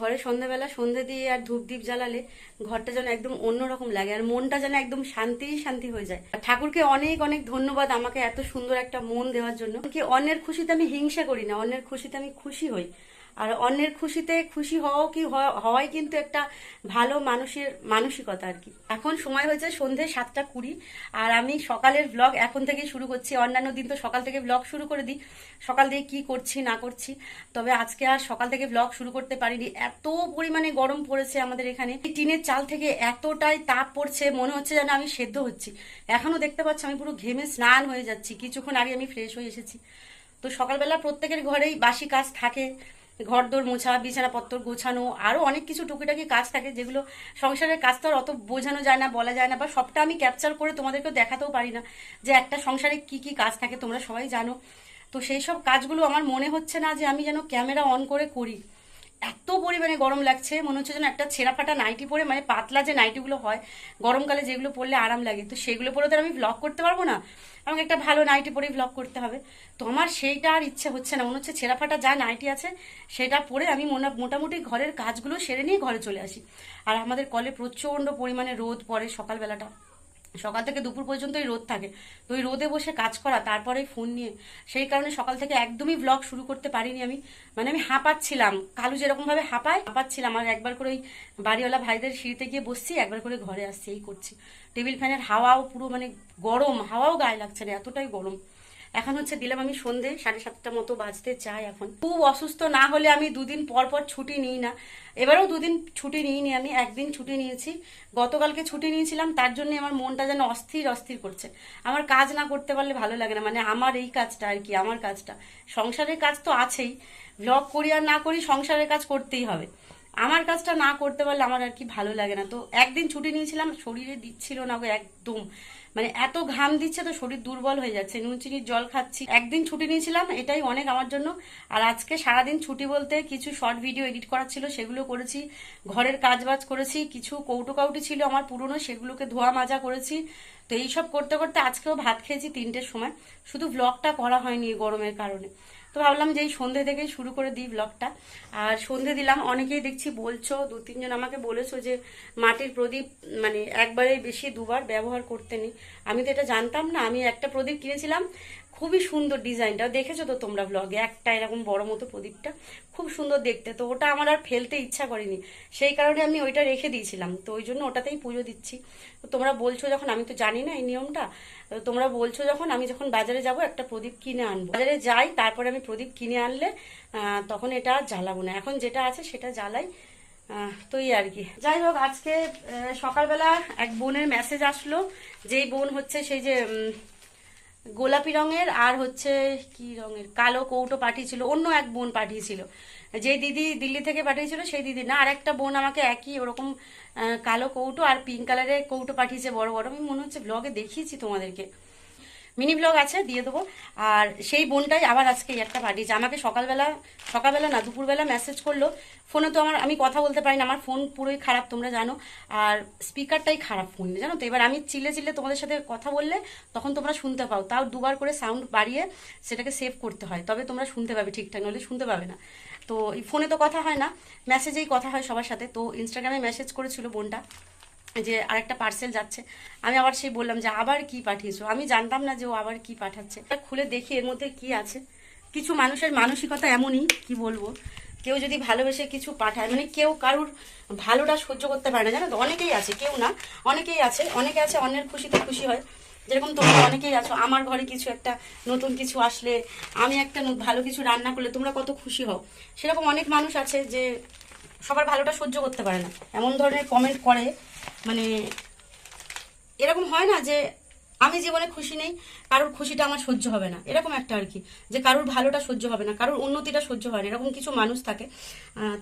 ঘরে সন্ধ্যাবেলা সন্ধে দিয়ে আর ধূপ দ্বীপ জ্বালালে ঘরটা যেন একদম অন্যরকম লাগে আর মনটা যেন একদম শান্তি শান্তি হয়ে যায়। ঠাকুরকে অনেক অনেক ধন্যবাদ আমাকে এত সুন্দর একটা মন দেওয়ার জন্য। কি অন্যের খুশিতে আমি হিংসা করি না, অন্যের খুশিতে আমি খুশি হই। আর অন্যের খুশিতে খুশি হওয়াও কি হওয়া- হওয়াই কিন্তু একটা ভালো মানুষের মানসিকতা আর কি। এখন সময় হয়েছে সন্ধে সাতটা কুড়ি, আর আমি সকালের ব্লগ এখন থেকেই শুরু করছি। অন্যান্য দিন তো সকাল থেকে ব্লগ শুরু করে দিই। সকাল থেকে কি করছি, না করছি। তবে আজকে আর সকাল থেকে ব্লগ শুরু করতে পারিনি। এত পরিমাণে গরম পড়েছে আমাদের এখানে। টিনের চাল থেকে এতটাই তাপ পড়ছে, মনে হচ্ছে যেন আমি সেদ্ধ হচ্ছি। এখনও দেখতে পাচ্ছি আমি পুরো ঘেমে স্নান হয়ে যাচ্ছি। কিছুক্ষণ আগে আমি ফ্রেশ হয়ে এসেছি। তো সকালবেলা প্রত্যেকের ঘরেই বাসি কাজ থাকে। ঘর দোর মোছা, বিছানাপত্র গোছানো আরও অনেক কিছু টুকিটাকি কাজ থাকে যেগুলো সংসারের কাজ তো আর অত বোঝানো যায় না, বলা যায় না, বা সবটা আমি ক্যাপচার করে তোমাদেরকেও দেখাতেও পারি না যে একটা সংসারে কি কি কাজ থাকে, তোমরা সবাই জানো। তো সেই সব কাজগুলো আমার মনে হচ্ছে না যে আমি যেন ক্যামেরা অন করে করি। এত পরিমাণে গরম লাগছে, মনে হচ্ছে যেন একটা ছেঁড়া ফাটা নাইটি পরে মানে পাতলা যে নাইটিগুলো হয়, গরমকালে যেগুলো পরলে আরাম লাগে। তো সেগুলো পরে তো আমি ব্লগ করতে পারব না। আমাকে একটা ভালো নাইটি পরেই ব্লগ করতে হবে। তো আমার সেইটা আর ইচ্ছে হচ্ছে না। মনে হচ্ছে ছেঁড়া ফাটা যা নাইটি আছে, সেটা পরে আমি মোটামুটি ঘরের কাজগুলো সেরে নিয়ে ঘরে চলে আসি। আর আমাদের কলে প্রচণ্ড পরিমাণে রোদ পড়ে সকালবেলাটা। সকাল থেকে দুপুর পর্যন্ত ওই রোদ থাকে। তো ওই রোদে বসে কাজ করা, তারপরে ফোন নিয়ে, সেই কারণে সকাল থেকে একদমই ব্লগ শুরু করতে পারিনি আমি। মানে আমি হাঁপাচ্ছিলাম। কালু যেরকমভাবে হাঁপায়, হাঁপাচ্ছিলাম। আর একবার করে ওই বাড়িওয়ালা ভাইদের সিঁড়িতে গিয়ে বসছি, একবার করে ঘরে আসছি, এই করছি। টেবিল ফ্যানের হাওয়াও পুরো মানে গরম, হাওয়াও গায়ে লাগছে না, এতটাই গরম। এখন হচ্ছে দিলাম আমি সন্ধে, সাড়ে সাতটা মতো বাজতে চাই এখন। খুব অসুস্থ না হলে আমি দুদিন পর পর ছুটি নিই না। এবারেও দুদিন ছুটি নিইনি আমি, একদিন ছুটি নিয়েছি। গতকালকে ছুটি নিয়েছিলাম, তার জন্য আমার মনটা যেন অস্থির অস্থির করছে। আমার কাজ না করতে পারলে ভালো লাগে না মানে আমার এই কাজটা আর কি, আমার কাজটা। সংসারের কাজ তো আছেই। ব্লগ করি আর না করি সংসারের কাজ করতেই হবে। আমার কাজটা না করতে পারলে আমার আর কি ভালো লাগে না। তো একদিন ছুটি নিয়েছিলাম, শরীরে দিচ্ছিল না গো একদম। মানে এত ঘাম দিচ্ছে তো শরীর দুর্বল হয়ে যাচ্ছে। নুন চিনির জল খাচ্ছি। একদিন ছুটি নিয়েছিলাম, এটাই অনেক আমার জন্য। আর আজকে সারাদিন ছুটি বলতে কিছু শর্ট ভিডিও এডিট করার ছিল, সেগুলো করেছি। ঘরের কাজ বাজ করেছি, কিছু কৌটো কাউটি ছিল আমার পুরনো, সেগুলোকে ধোয়া মাজা করেছি। তো এইসব করতে করতে আজকেও ভাত খেয়েছি তিনটের সময়। শুধু ব্লগটা করা হয়নি গরমের কারণে। তো ভাবলাম যে এই সন্ধে থেকেই শুরু করে দিই ব্লগটা আর সন্ধে দিলাম, অনেকেই দেখছি বলছো, দু তিনজন আমাকে বলেছ যে মাটির প্রদীপ মানে একবারে বেশি দুবার ব্যবহার করতে নেই। আমি তো এটা জানতাম না, আমি একটা প্রদীপ কিনেছিলাম খুবই সুন্দর ডিজাইনটা। দেখেছ তো তোমরা ব্লগে একটা এরকম বড় মতো প্রদীপটা। খুব সুন্দর দেখতে। তো ওটা আমার আর ফেলতে ইচ্ছা করেনি। সেই কারণে আমি ওইটা রেখে দিয়েছিলাম। তো ওই জন্য ওটাতেই পুজো দিচ্ছি। তো তোমরা বলছো যখন, আমি তো জানি না এই নিয়মটা তোমরা বলছো যখন, আমি যখন বাজারে যাব, একটা প্রদীপ কিনে আনব। বাজারে যাই, তারপরে আমি প্রদীপ কিনে আনলে তখন এটা জ্বালাবো না। এখন যেটা আছে সেটা জ্বালাই তো এই আর কি। যাই হোক, আজকে সকালবেলা এক বোনের মেসেজ আসলো। যেই বোন হচ্ছে সেই যে গোলাপি রঙের আর হচ্ছে কি রঙের? কালো কৌটো পাঠিয়েছিল, অন্য এক বোন পাঠিয়েছিল। যে দিদি দিল্লি থেকে পাঠিয়েছিল, সেই দিদি না আর একটা বোন আমাকে একই ওরকম কালো কৌটো আর পিঙ্ক কালারের কৌটো পাঠিয়েছে, বড় বড়। আমি মনে হচ্ছে ব্লগে দেখিয়েছি তোমাদেরকে। মিনি ব্লগ আছে, দিয়ে দেবো। আর সেই বোনটাই আবার আজকে একটা পাঠিয়েছে আমাকে সকালবেলা সকালবেলা না, দুপুরবেলা মেসেজ করল। ফোনে তো আমার, আমি কথা বলতে পারি না, আমার ফোন পুরোই খারাপ, তোমরা জানো। আর স্পিকারটাই খারাপ ফোন জানো তো? এবার আমি চিলে চিলে তোমাদের সাথে কথা বললে, তখন তোমরা শুনতে পাও। তাও দুবার করে সাউন্ড বাড়িয়ে সেটাকে সেভ করতে হয়। তবে তোমরা শুনতে পাবে ঠিকঠাক নইলে শুনতে পাবে না। তো ফোনে তো কথা হয় না মেসেজেই কথা হয় সবার সাথে। তো ইনস্টাগ্রামে মেসেজ করেছিল বোনটা। যে আরেকটা পার্সেল যাচ্ছে। আমি আবার সেই বললাম যে, আবার কি পাঠিয়েছো? আমি জানতাম না যে ও আবার কি পাঠাচ্ছে। খুলে দেখি এর মধ্যে কি আছে। কিছু মানুষের মানসিকতা এমনই, কি বলব? কেউ যদি ভালোবেসে কিছু পাঠায় মানে কেউ কারুর ভালোটা সহ্য করতে পারে না। জানো তো, অনেকেই আছে, কেউ না, অনেকেই আছে, অনেকে আছে অন্যের খুশিতে খুশি হয়। যেরকম তোমরা অনেকেই আছো, আমার ঘরে কিছু একটা নতুন কিছু আসলে, আমি একটা ভালো কিছু রান্না করলে তোমরা কত খুশি হও। সেরকম অনেক মানুষ আছে যে, সবার ভালোটা সহ্য করতে পারে না। এমন ধরনের কমেন্ট করে মানে এরকম হয় না যে আমি জীবনে খুশি নেই, কারোর খুশিটা আমার সহ্য হবে না। এরকম একটা আর কি, যে কারোর ভালোটা সহ্য হবে না, কারোর উন্নতিটা সহ্য হয় না, এরকম কিছু মানুষ থাকে।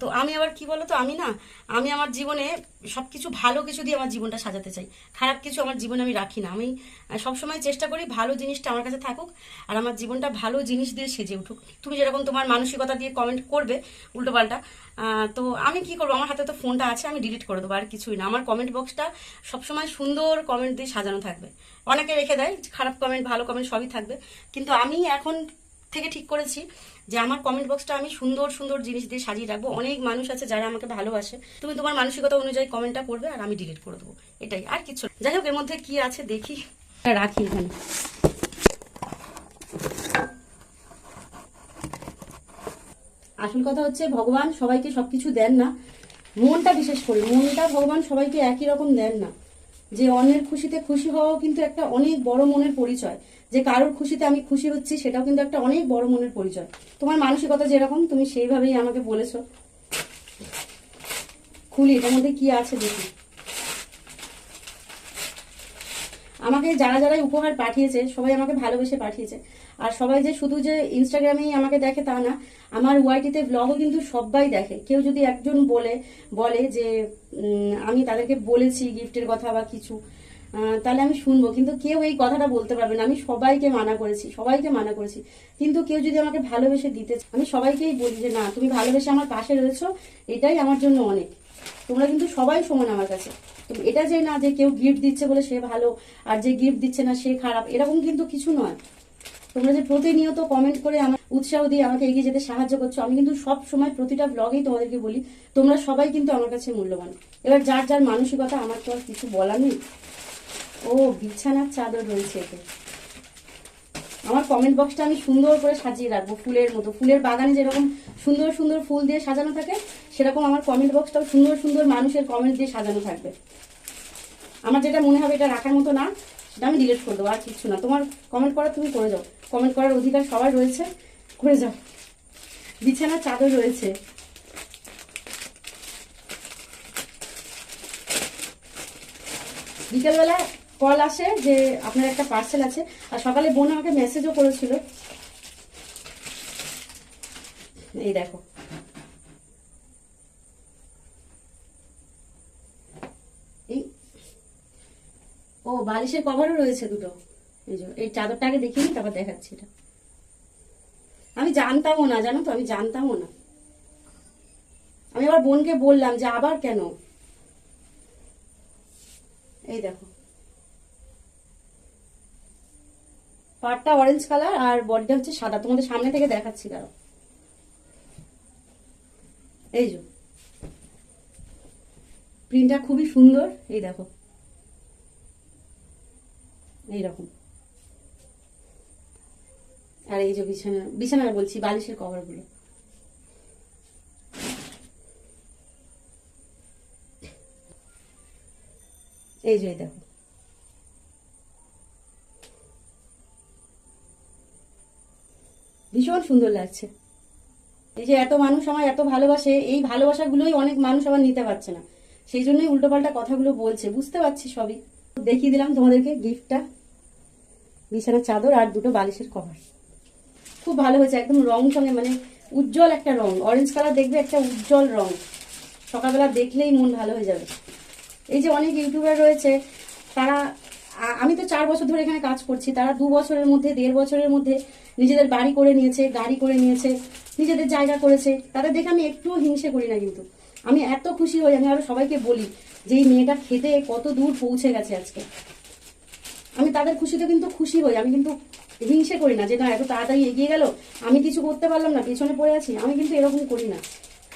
তো আমি আবার কি বলতো, আমি না, আমি আমার জীবনে সব কিছু ভালো কিছু দিয়ে আমার জীবনটা সাজাতে চাই। খারাপ কিছু আমার জীবনে আমি রাখি না। আমি সবসময় চেষ্টা করি ভালো জিনিসটা আমার কাছে থাকুক আর আমার জীবনটা ভালো জিনিস দিয়ে সেজে উঠুক। তুমি যেরকম তোমার মানসিকতা দিয়ে কমেন্ট করবে, উল্টোপাল্টা। তো আমি কি করব? আমার হাতে তো ফোনটা আছে, আমি ডিলিট করে দেবো, আর কিছুই না। আমার কমেন্ট বক্সটা সবসময় সুন্দর কমেন্ট দিয়ে সাজানো থাকবে। অনেকে রেখে দেয়, খারাপ কমেন্ট ভালো কমেন্ট সবই থাকবে। কিন্তু আমি এখন থেকে ঠিক করেছি যে আমার কমেন্ট বক্সটা আমি সুন্দর সুন্দর জিনিস দিয়ে সাজিয়ে রাখব। অনেক মানুষ আছে যারা আমাকে ভালোবাসে। তুমি তোমার মানসিকতা অনুযায়ী কমেন্টটা করবে, আর আমি ডিলিট করে দেবো। এটাই, আর কিছু। যাই হোক, এর মধ্যে কি আছে দেখি। রাখি এখানে। আসল কথা হচ্ছে ভগবান সবাইকে সবকিছু দেন না। মনটা বিশেষ করে, মনটা ভগবান সবাইকে একই রকম দেন না। যে অন্যের খুশিতে খুশি হওয়াও কিন্তু একটা অনেক বড় মনের পরিচয়। যে কারোর খুশিতে আমি খুশি হচ্ছি, সেটাও কিন্তু একটা অনেক বড় মনের পরিচয়। তোমার মানসিকতা যেরকম, তুমি সেইভাবেই আমাকে বলেছ। খুলি, এটার মধ্যে কি আছে দেখি। আমাকে যারা যারা উপহার পাঠিয়েছে, সবাই আমাকে ভালোবেসে পাঠিয়েছে। আর সবাই যে শুধু যে ইনস্টাগ্রামেই আমাকে দেখে তা না, আমার ওয়াইটিতে ব্লগও কিন্তু সবাই দেখে। কেউ যদি একজন বলে বলে যে আমি তাদেরকে বলেছি গিফটের কথা বা কিছু তাহলে আমি শুনব। কিন্তু কেউ এই কথাটা বলতে পারবে না। আমি সবাইকে মানা করেছি, সবাইকে মানা করেছি। কিন্তু কেউ যদি আমাকে ভালোবেসে দিতে আমি সবাইকেই বলি যে, না, তুমি ভালোবেসে আমার পাশে রয়েছো। এটাই আমার জন্য অনেক। তোমরা কিন্তু সবাই সমান আমার কাছে। এটা যে না যে কেউ গিফট দিচ্ছে বলে সে ভালো, আর যে গিফট দিচ্ছে না সে খারাপ, এরকম কিন্তু কিছু নয়। তোমরা যে প্রতিনিয়ত কমেন্ট করে আমার উৎসাহ দিয়ে আমাকে এগিয়ে যেতে সাহায্য করছ, আমি কিন্তু সব সময় প্রতিটা ব্লগেই তোমাদেরকে বলি, তোমরা সবাই কিন্তু আমার কাছে মূল্যবান। এবার যার যার মানসিকতা আমার তো আর কিছু বলার নেই। ও, বিছানার চাদর রয়েছে এতে। আমার কমেন্ট বক্সটা আমি সুন্দর করে সাজিয়ে রাখব, ফুলের মতো। ফুলের বাগানে যেরকম সুন্দর সুন্দর ফুল দিয়ে সাজানো থাকে, সেরকম আমার কমেন্ট বক্সটাও সুন্দর সুন্দর মানুষের কমেন্ট দিয়ে সাজানো থাকবে। আমার যেটা মনে হবে এটা রাখার মতো না সেটা আমি ডিলিট করে দেবো, আর কিচ্ছু না। তোমার কমেন্ট করা তুমি করে যাও। কমেন্ট করার অধিকার সবার রয়েছে। করে যাও। বিছানার চাদর রয়েছে। বিকেলবেলা কল আসে যে আপনার একটা পার্সেল আছে, আর সকালে বোন আমাকে মেসেজও করেছিল। এই দেখো এই ও বালিশের কভারও রয়েছে দুটো। এই যে, এই চাদরটা আগে দেখিনি তারপর দেখাচ্ছি এটা। আমি জানতামও না, জানো তো, আমি জানতামও না। আমি আবার বোনকে বললাম যে, আবার কেন? এই দেখো। পাটটা অরেঞ্জ কালার আর বডিটা হচ্ছে সাদা। তোমাদের সামনে থেকে দেখাচ্ছি, দাঁড়াও। এই যে। প্রিন্টটা খুবই সুন্দর, এই দেখো। এইরকম। আর এই যে বিছানা বিছানা বলছি, বালিশের কভারগুলো। এই যে দেখো। ভীষণ সুন্দর লাগছে। এই যে এত মানুষ আমার এত ভালোবাসে, এই ভালোবাসাগুলোই অনেক মানুষ আবার নিতে পারছে না। সেই জন্যই উল্টোপাল্টা কথাগুলো বলছে, বুঝতে পারছি সবই। দেখিয়ে দিলাম তোমাদেরকে গিফটটা বিছানার চাদর আর দুটো বালিশের কভার। খুব ভালো হয়েছে, একদম রং সঙ্গে মানে উজ্জ্বল একটা রং। অরেঞ্জ কালার দেখবে একটা উজ্জ্বল রং। সকালবেলা দেখলেই মন ভালো হয়ে যাবে। এই যে অনেক ইউটিউবার রয়েছে, তারা আমি তো চার বছর ধরে এখানে কাজ করছি, তারা দু বছরের মধ্যে, দেড় বছরের মধ্যে নিজেদের বাড়ি করে নিয়েছে, গাড়ি করে নিয়েছে, নিজেদের জায়গা করেছে। তাদের দেখে আমি একটুও হিংসে করি না কিন্তু। আমি এত খুশি হই, আমি আরও সবাইকে বলি যে, এই মেয়েটা খেতে কত দূর পৌঁছে গেছে আজকে। আমি তাদের খুশিতে কিন্তু খুশি হই। আমি কিন্তু হিংসে করি না যে, না, এত তাড়াতাড়ি এগিয়ে গেল। আমি কিছু করতে পারলাম না, পেছনে পড়ে আছি। আমি কিন্তু এরকম করি না।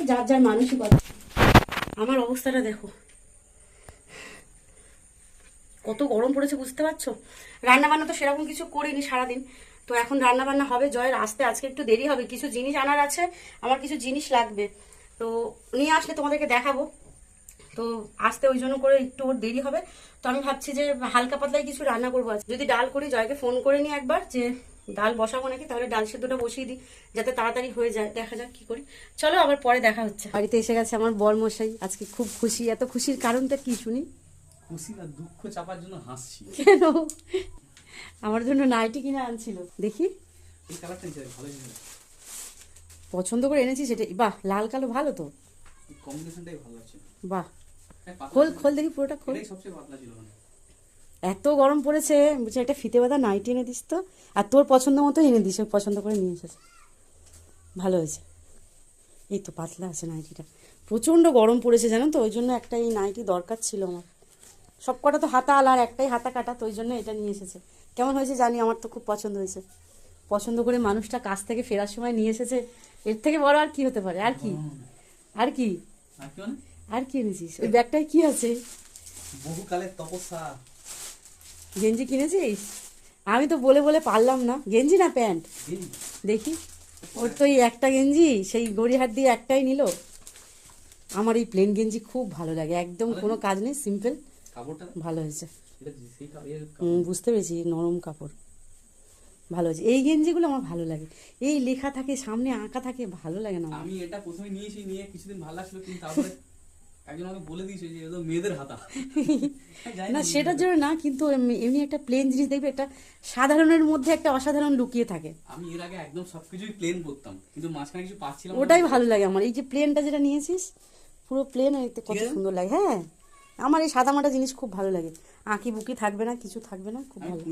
যার যার মানসিকতা। আমার অবস্থাটা দেখো। কত গরম পড়েছে, বুঝতে পারছ? রান্না বান্না তো সেরকম কিছু করিনি সারাদিন। তো এখন রান্না বান্না হবে, জয়ের আসতে আজকে একটু দেরি হবে। কিছু জিনিস আনার আছে, আমার কিছু জিনিস লাগবে। তো নিয়ে আসলে তোমাদেরকে দেখাবো। তো আসতে ওই জন্য করে একটু ওর দেরি হবে। তো আমি ভাবছি যে হালকা পাতলাই কিছু রান্না করব আজ যদি ডাল করি জয়কে ফোন করে নিই একবার যে ডাল বসাবো নাকি তাহলে ডাল সেদ্ধটা বসিয়ে দিই যাতে তাড়াতাড়ি হয়ে যায়। দেখা যাক কি করি। চলো আবার পরে দেখা হচ্ছে। বাড়িতে এসে গেছে আমার বর মশাই আজকে খুব খুশি। এত খুশির কারণটা কি শুনি? খুশি দুঃখ চাপার জন্য হাসছি। কেন? আমার জন্য নাইটি কিনে আনছিল। দেখি। পছন্দ করে এনেছি সেটাই। বাহ লাল কালো ভালো তো। কম্বিনেশনটাই ভালো লাগছে। বাহ। খোল খোল দেখি পুরোটা খোল। মানে। এত গরম পড়েছে বলছে একটা ফিতে বাঁধা নাইটি এনে দিস তো। আর তোর পছন্দ মতো এনে দিস পছন্দ করে নিয়ে এসেছে। ভালো হয়েছে। এই তো পাতলা আছে নাইটিটা। প্রচণ্ড গরম পড়েছে জানো তো? ওই জন্য একটা এই নাইটি দরকার ছিল আমার। সব কটা তো হাতা আলা আর একটাই হাতা কাটা তো ওই জন্য এটা নিয়ে এসেছে। কেমন হয়েছে জানি আমার তো খুব পছন্দ হয়েছে। পছন্দ করে মানুষটা কাছ থেকে ফেরার সময় নিয়ে এসেছে। এর থেকে বড় আর কি হতে পারে? আর কি? আর কি? আর কি এনেছিস? ওই ব্যাগটায় কি আছে? বহুকালের তপস্যা। গেঞ্জি কিনেছিস? আমি তো বলে বলে পারলাম না। গেঞ্জি না প্যান্ট? দেখি। ওর তো এই একটা গেঞ্জি সেই গড়িহাট দিয়ে একটাই নিল। আমার এই প্লেন গেঞ্জি খুব ভালো লাগে। একদম কোনো কাজ নেই সিম্পল ভালো হয়েছে। হুম, বুঝতে পেরেছি নরম কাপড়। ভালো হয়েছে। এই গেঞ্জিগুলো আমার ভালো লাগে। এই লেখা থাকে সামনে আঁকা থাকে ভালো লাগে না আমি এটা প্রথমে নিয়েছি নিয়ে কিছুদিন ভালো লাগছিল কিন্তু তারপরে একজন আমাকে বলে দিয়েছে যে এটা মেয়েদের হাতা। না সেটার জন্য না কিন্তু এমনি একটা প্লেন জিনিস দেখবে একটা সাধারণের মধ্যে একটা অসাধারণ লুকিয়ে থাকে। আমি এর আগে একদম সবকিছুই প্লেন পরতাম কিন্তু মাঝখানে কিছু পাচ্ছিলাম ওটাই ভালো লাগে আমার। এই যে প্লেনটা যেটা নিয়েছিস পুরো প্লেন কত সুন্দর লাগে হ্যাঁ? আমার এই সাদামাটা জিনিস খুব ভালো লাগে। আঁকি বুকি থাকবে না কিছু থাকবে না খুব ভালো।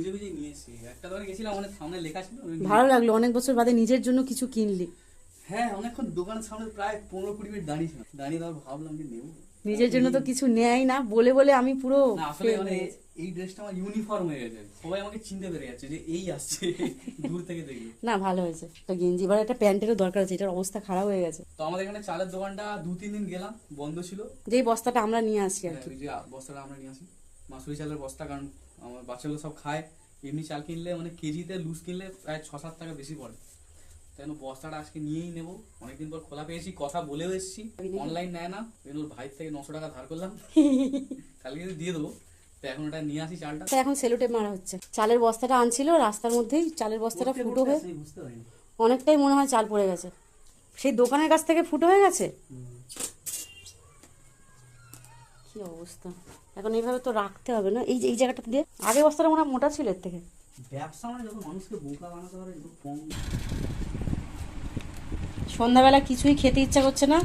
আমি ভালো লাগল অনেক বছর বাদে নিজের জন্য কিছু কিনলি। হ্যাঁ অনেকক্ষণ দোকানের সামনে প্রায় পনেরো কুড়ি মিনিট দাঁড়িয়েছিলাম দাঁড়িয়ে তারপর ভাবলাম যে নেব। নিজের জন্য তো কিছু নেয় না বলে বলে আমি পুরো আসলে মানে এই ড্রেসটা আমার ইউনিফর্ম হয়ে গেছে। সবাই আমাকে চিনতে পেরে যাচ্ছে যে এই আসছে দূর থেকে দেখলে না ভালো হয়েছে। একটা গেঞ্জি এবার একটা প্যান্টেরও দরকার আছে এটার অবস্থা খারাপ হয়ে গেছে। তো আমাদের এখানে চালের দোকানটা দু তিন দিন গেলাম বন্ধ ছিল। যেই বস্তাটা আমরা নিয়ে আসি আর হ্যাঁ, কি। যে বস্তাটা আমরা নিয়ে আসি। মাসুরি চালের বস্তা কারণ আমার বাচ্চাগুলো সব খায়। এমনি চাল কিনলে মানে কেজিতে লুজ কিনলে প্রায় ছ সাত টাকা বেশি পড়ে। জন্য বস্তাটা আজকে নিয়েই নেব? অনেকদিন পর খোলা পেয়েছি কথা বলেও এসেছি। অনলাইন নেয় না ওর ভাই থেকে নশো টাকা ধার করলাম। কালকে যদি দিয়ে দেবো। তো এখন ওটা নিয়ে আসি চালটা। তা এখন সেলোটেপ মারা হচ্ছে। চালের বস্তাটা আনছিল রাস্তার মধ্যেই চালের বস্তাটা ফুটো হয়ে অনেকটাই মনে হয় চাল পড়ে গেছে। সেই দোকানের কাছ থেকে ফুটো হয়ে গেছে? কি অবস্থা। এখন এইভাবে তো রাখতে হবে না। এই যে এই জায়গাটা দিয়ে আগে বস্তাটা মনে হয় মোটা ছিল এর থেকে। ব্যবসা মানে মানুষকে বোকা বানাতে পারে কম। সন্ধ্যাবেলা কিছুই খেতে ইচ্ছা করছে না।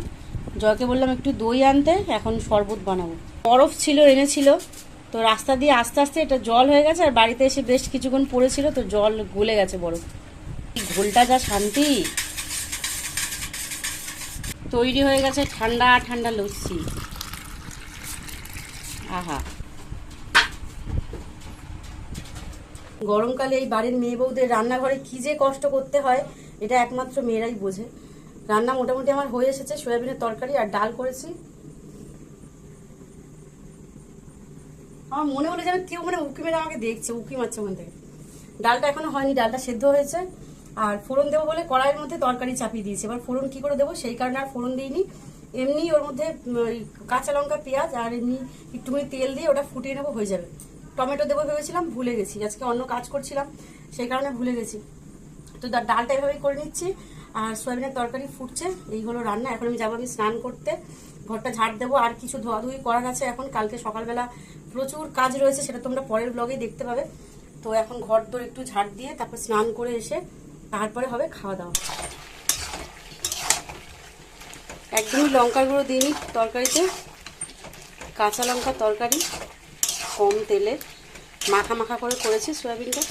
জয়কে বললাম, একটু দই আনতে, এখন শরবত বানাবো। বরফ ছিল, এনেছিল। তো রাস্তা দিয়ে আস্তে আস্তে এটা জল হয়ে গেছে, আর বাড়িতে এসে বেশ কিছুক্ষণ পড়েছিল, তো জল গলে গেছে বরফ। ঘোলটা যা শান্তি! তৈরি হয়ে গেছে ঠান্ডা ঠান্ডা লস্যি। আহা! গরমকালে এই বাড়ির মেয়ে বউদের রান্নাঘরে কি যে কষ্ট করতে হয়, এটা একমাত্র মেয়েরাই বোঝে। রান্না মোটামুটি আমার হয়ে এসেছে, সয়াবিনের তরকারি আর ডাল করেছি। আমার মনে হলো যেন কেউ মানে উকি মেরে আমাকে দেখছে, উকি মারছে ওখান থেকে। ডালটা এখনও হয়নি, ডালটা সেদ্ধ হয়েছে। আর ফোড়ন দেবো বলে কড়াইয়ের মধ্যে তরকারি চাপিয়ে দিয়েছে। এবার ফোড়ন কি করে দেবো সেই কারণে আর ফোড়ন দিইনি। এমনি ওর মধ্যে কাঁচা লঙ্কা, পেঁয়াজ আর এমনি একটুখানি তেল দিয়ে ওটা ফুটিয়ে নেব, হয়ে যাবে। টমেটো দেবো ভেবেছিলাম, ভুলে গেছি। আজকে অন্য কাজ করছিলাম, সেই কারণে ভুলে গেছি। তো ডালটা এভাবেই করে নিচ্ছি। আর সয়াবিনের তরকারি ফুটছে, এই হলো রান্না। এখন আমি যাব আমি স্নান করতে, ঘরটা ঝাড় দেবো, আর কিছু ধোয়াধুয়ি করার আছে এখন। কালকে সকালবেলা প্রচুর কাজ রয়েছে, সেটা তোমরা পরের ব্লগেই দেখতে পাবে। তো এখন ঘর দোর একটু ঝাড় দিয়ে তারপর স্নান করে এসে তারপরে হবে খাওয়া দাওয়া একদমই লঙ্কার গুঁড়ো দিইনি তরকারিতে, কাঁচা লঙ্কা তরকারি, কম তেলে মাখা মাখা করে করেছি সয়াবিনটা।